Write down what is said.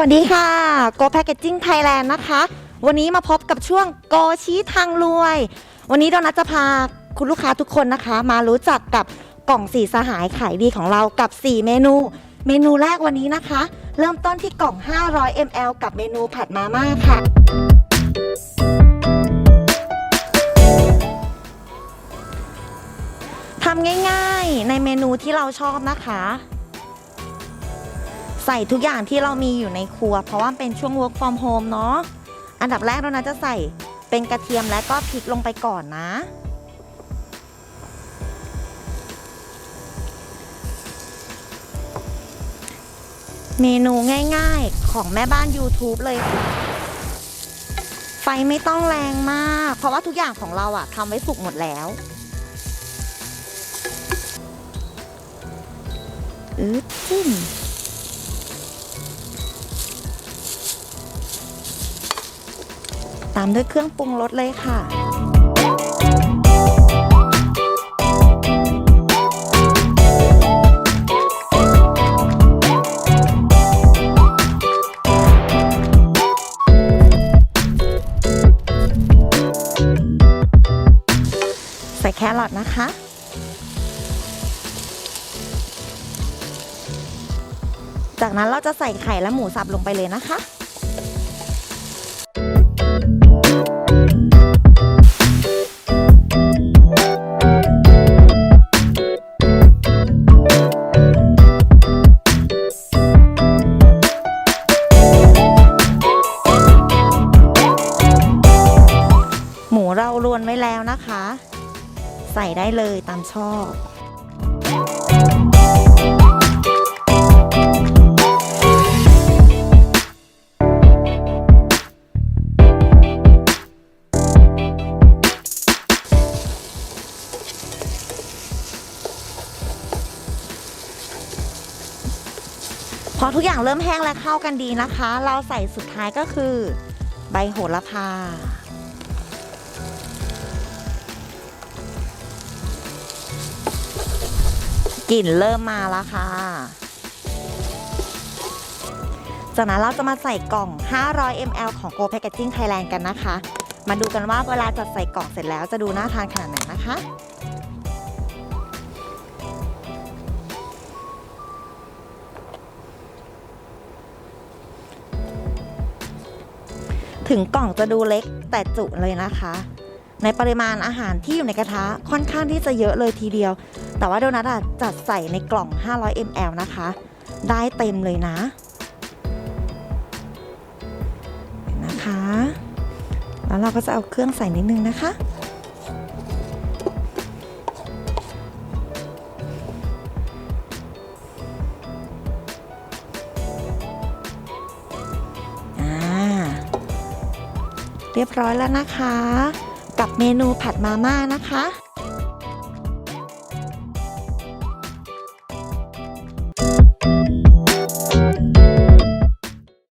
วัสดีค่ะ Go Packaging Thailand นะคะ วันนี้มาพบกับช่วงโกชี้ทางรวย วันนี้โดนัทจะพาคุณลูกค้าทุกคนนะคะ มารู้จักกับกล่องสีสหายขายดีของเรากับ 4 เมนู เมนูแรกวันนี้นะคะ เริ่มต้นที่กล่อง 500 ml กับเมนูผัดมาม่าค่ะ ทำง่ายๆในเมนูที่เราชอบนะคะ ใส่ทุกอย่างที่เรามีอยู่ในครัว เพราะว่าเป็นช่วง work from home เนาะอันดับแรกเรานะจะใส่เป็นกระเทียมและก็พริกลงไปก่อนนะ เมนูง่ายๆของแม่บ้าน YouTube เลยค่ะไฟไม่ต้องแรงมาก เพราะว่าทุกอย่างของเราอะทำไว้สุกหมดแล้วอึดจิ้มามด้วยเครื่องปรุงรสเลยค่ะ ใส่แครอทนะคะจากนั้นเราจะใส่ไข่และหมูสับลงไปเลยนะคะ รารวนไว้แล้วนะคะ ใส่ได้เลยตามชอบพอทุกอย่างเริ่มแห้งและเข้ากันดีนะคะ เราใส่สุดท้ายก็คือ ใบโหระพา กลิ่นเริ่มมาแล้วค่ะ จากนั้นเราจะมาใส่กล่อง 500 ml ของ Go Packaging Thailand กันนะคะ มาดูกันว่าเวลาจัดใส่กล่องเสร็จแล้วจะดูน่าทานขนาดไหนนะคะถึงกล่องจะดูเล็กแต่จุเลยนะคะ ในปริมาณอาหารที่อยู่ในกระทะค่อนข้างที่จะเยอะเลยทีเดียว แต่ว่าโดนัทอะจัดใส่ในกล่อง 500 ml นะคะ ได้เต็มเลยนะนนะคะ แล้วเราก็จะเอาเครื่องใส่นิดนึงนะคะอ่าเรียบร้อยแล้วนะคะ กับเมนูผัดมาม่านะคะ